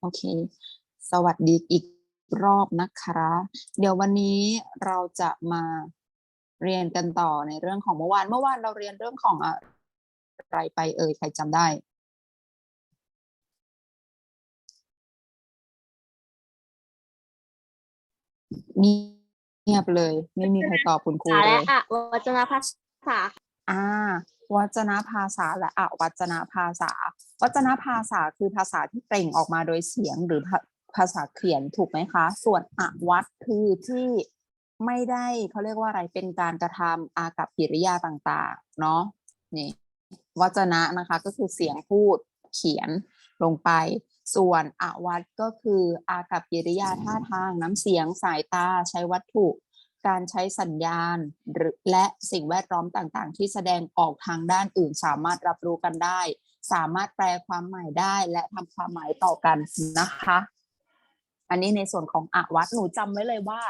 โอเค สวัสดีอีกรอบนะคะ เดี๋ยววันนี้เราจะมาเรียนกันต่อในเรื่องของเมื่อวาน เมื่อวานเราเรียนเรื่องของอะไรไปเอ่ย ใครจำได้เงียบเลย ไม่มีใครตอบคุณครูสาเลและยอะวัจนภาษา อ่า วัจนภาษาและอวัจนภาษา วัจนภาษาคือภาษาที่เปล่งออกมาโดยเสียงหรือภาษาเขียนถูกไหมคะ ส่วนอวัตคือที่ไม่ได้เขาเรียกว่าอะไรเป็นการกระทำอากับกิริยาต่างๆเนาะนี่วัจนะนะคะก็คือเสียงพูดเขียนลงไป ส่วนอวัตก็คืออากับกิริยาท่าทางน้ำเสียงสายตาใช้วัตถุ การใช้สัญญาณหรือและสิ่งแวดล้อมต่างๆ ที่แสดงออกทางด้านอื่น สามารถรับรู้กันได้ สามารถแปลความหมายได้ และทำความหมายต่อกันนะคะ อันนี้ในส่วนของอวัดหนูจำไว้เลยว่า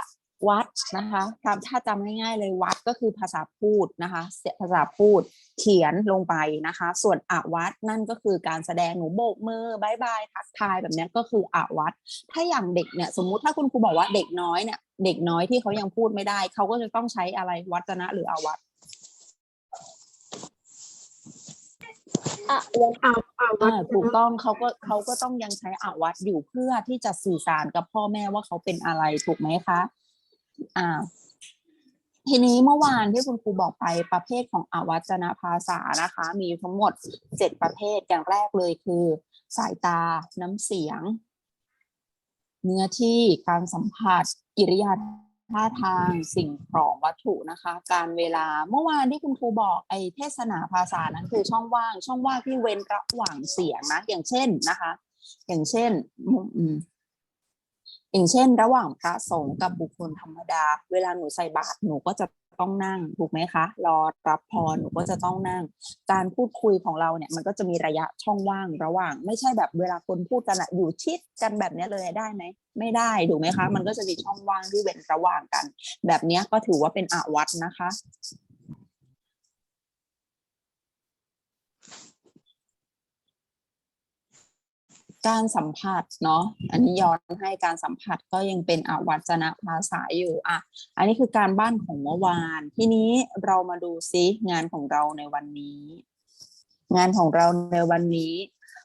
วัดนะคะถ้าถ้าจำง่ายๆเลยวัดก็คือภาษาพูดนะคะเสียภาษาพูดเขียนลงไปนะคะ ส่วนอวัดนั่นก็คือการแสดงหนูโบกมือบายบายทักทายแบบนี้ก็คืออวัดถ้าอย่างเด็กเนี่ยสมมุติถ้าคุณครูบอกว่าเด็กน้อยเนี่ย เด็กน้อยที่เขายังพูดไม่ได้ เขาก็จะต้องใช้อะไรวัจนะหรืออวัตอะวัจอ่าถูกต้องเขาก็เขาก็ต้องยังใช้อวัตอยู่เพื่อที่จะสื่อสารกับพ่อแม่ว่าเขาเป็นอะไรถูกไหมคะอ่าทีนี้เมื่อวานที่คุณครูบอกไปประเภทของอวัจนภาษานะคะ มีทั้งหมดเจ็ดประเภทอย่างแรกเลยคือ สายตา น้ำเสียง เนื้อที่การสัมผัสกิริยาท่าทางสิ่งของวัตถุนะคะ การเวลาเมื่อวานที่คุณครูบอกไอ้เทศนาภาษานั้นคือช่องว่าง ช่องว่างที่เว้นระหว่างเสียงนะ อย่างเช่นนะคะ อย่างเช่นอืมอย่างเช่น ระหว่างพระสงฆ์กับบุคคลธรรมดา เวลาหนูใส่บาตรหนูก็จะ ต้องนั่งถูกไหมคะ รอรับพรหนูก็จะต้องนั่ง การพูดคุยของเราเนี่ยมันก็จะมีระยะช่องว่างระหว่าง ไม่ใช่แบบเวลาคนพูดกันอะอยู่ชิดกันแบบนี้เลยได้ไหมไม่ได้ถูกไหมคะ มันก็จะมีช่องว่างที่เว้นระหว่างกัน แบบนี้ก็ถือว่าเป็นอาวัตนะคะ การสัมผัสเนาะอันนี้ย้อนให้การสัมผัสก็ยังเป็นอวัจนะภาษาอยู่อะอันนี้คือการบ้านของเมื่อวาน ทีนี้เรามาดูซิงานของเราในวันนี้ งานของเราในวันนี้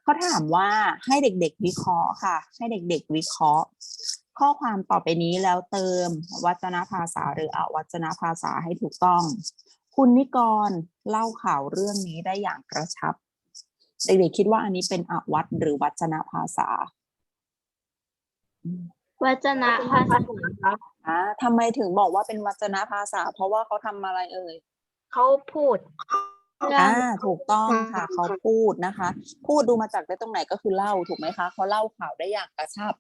เขาถามว่าให้เด็กๆวิเคราะห์ค่ะ ให้เด็กๆวิเคราะห์ ข้อความต่อไปนี้แล้วเติมวัจนภาษาหรืออวัจนภาษาให้ถูกต้อง คุณนิกรเล่าข่าวเรื่องนี้ได้อย่างกระชับ เด็กๆคิดว่าอันนี้เป็นอวัตหรือวัจนภาษาวัจนภาษาครับอ่าทำไมถึงบอกว่าเป็นวัจนภาษา เพราะว่าเขาทำอะไรเอ่ยเขาพูดอ่าถูกต้องค่ะเขาพูดนะคะ พูดดูมาจากได้ตรงไหนก็คือเล่าถูกไหมคะเขาเล่าข่าวได้อย่างกระชับ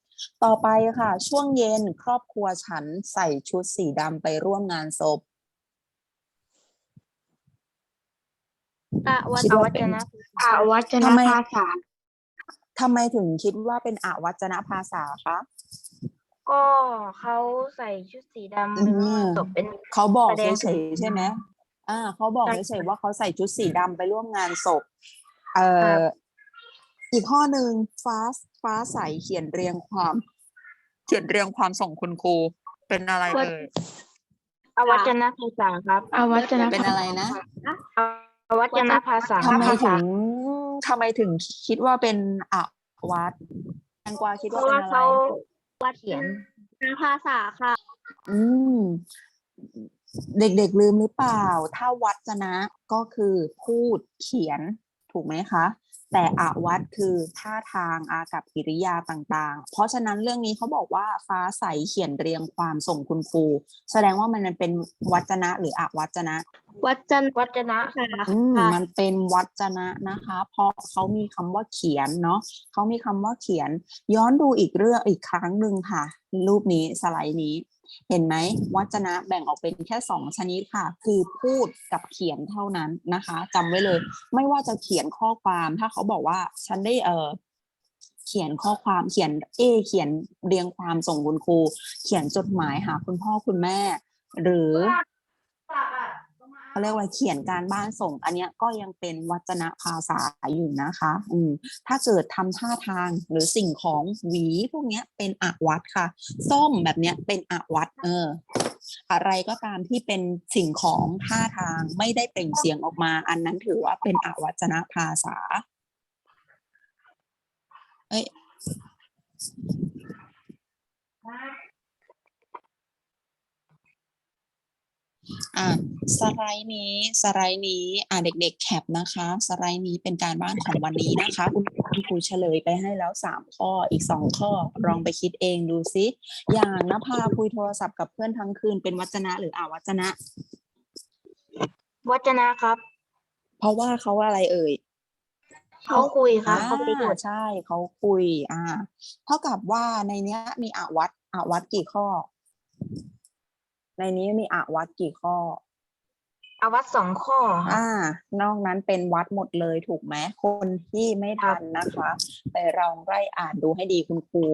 ต่อไปค่ะ ช่วงเย็นครอบครัวฉันใส่ชุดสีดำไปร่วมงานศพ อะวัคิดจว่าเป็น นะอาวัจนทำไม ภาษา ทำไมถึงคิดว่าเป็นอวัจนภาษาคะ ก็เขาใส่ชุดสีดำอืมจบเป็น เขาบอกแสดงเฉยๆใช่ไหมอ่า เขาบอกใช่เฉยๆว่าเขาใส่ชุดสีดำไปร่วมงานศพ เอ่อ อีกข้อหนึ่งฟ้าฟ้าใสเขียนเรียงความ เขียนเรียงความส่งคุณครู เป็นอะไรเอ่ย อวัจนภาษาครับอาวัจนเป็นภาอะไรษานะ อ วัจนภาษาทำไมถึงทำไมถึงคิดว่าเป็นอวัตแตงกวาคิดเพว่าราะเป็นว่าอะไร เขาวัดเขียนภาษาค่ะ อืม เด็กๆลืมหรือเปล่า ถ้าวัจนะก็คือพูดเขียนถูกไหมคะ แต่อวัตคือท่าทางอากับกิริยาต่างๆ เพราะฉะนั้นเรื่องนี้เขาบอกว่าฟ้าใสเขียนเรียงความส่งคุณครู แสดงว่ามันเป็นวัจนะหรืออวัจนะ วัจนวัจนะค่ะอืมมันเป็นวัจนะนะคะ เพราะเขามีคำว่าเขียนเนาะเขามีคำว่าเขียน ย้อนดูอีกเรื่องอีกครั้งหนึ่งค่ะ รูปนี้สไลด์นี้ เห็นไหมวัจนะแบ่งออกเป็นแค่สองชนิดค่ะ คือพูดกับเขียนเท่านั้นนะคะจำไว้เลย ไม่ว่าจะเขียนข้อความถ้าเขาบอกว่าฉันได้เออเขียนข้อความเขียนเอ เขียนเรียงความส่งคุณครู เขียนจดหมายหาคุณพ่อคุณแม่ หรือ เขาเรียกว่าเขียนการบ้านส่ง อันเนี้ยก็ยังเป็นวัจนภาษาอยู่นะคะ อืมถ้าเกิดทำท่าทางหรือสิ่งของหวีพวกเนี้ยเป็นอวัตค่ะ ส้มแบบเนี้ยเป็นอวัตเออ อะไรก็ตามที่เป็นสิ่งของท่าทางไม่ได้เปล่งเสียงออกมา อันนั้นถือว่าเป็นอวัจนภาษา เอ้ย อะสไลด์นี้สไลด์นี้อะเด็ก ๆ แคปนะคะ สไลด์นี้เป็นการบ้านของวันนี้นะคะคุณคุณครูเฉลยไปให้แล้วสามข้ออีกสองข้อลองไปคิดเองดูซิ อย่างนภาคุยโทรศัพท์กับเพื่อนทั้งคืนเป็นวัจนะหรืออาวัจนะ วัจนะครับ เพราะว่าเขาอะไรเอ่ยเขาคุยครับอ่าเขาไปกดใช่เขาคุย อ่า เท่ากับว่าในเนี้ยมีอาวัตอาวัตกี่ข้อ ในนี้มีอาวัตกี่ข้อ อาวัตสองข้อครับอ่า นอกนั้นเป็นวัดหมดเลยถูกไหมคนที่ไม่ทันนะคะ ไปลองไล่อ่านดูให้ดีคุณครู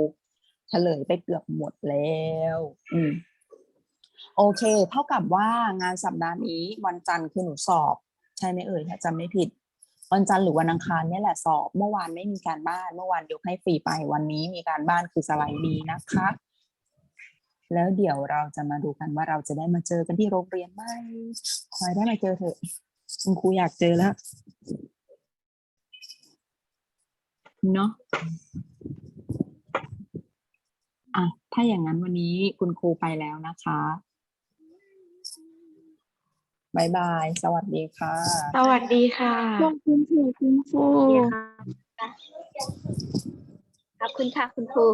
เฉลยไปเกือบหมดแล้ว อืม โอเค เท่ากับว่างานสัปดาห์นี้วันจันทร์คือหนูสอบ ใช่ไหมเอ่ยถ้าจำไม่ผิด วันจันทร์หรือวันอังคารเนี่ยแหละสอบ เมื่อวานไม่มีการบ้าน เมื่อวานยกให้ฟรีไปวันนี้มีการบ้านคือสไลด์ดีนะคะ แล้วเดี๋ยวเราจะมาดูกันว่าเราจะได้มาเจอกันที่โรงเรียนไหมคอยได้มาเจอเถอะคุณครูอยากเจอแล้วเนาะอะถ้าอย่างนั้นวันนี้คุณครูไปแล้วนะคะบายบาย สวัสดีค่ะ สวัสดีค่ะขอบคุณค่ะคุณครูเดี๋ยวครับขอบคุณค่ะคุณครู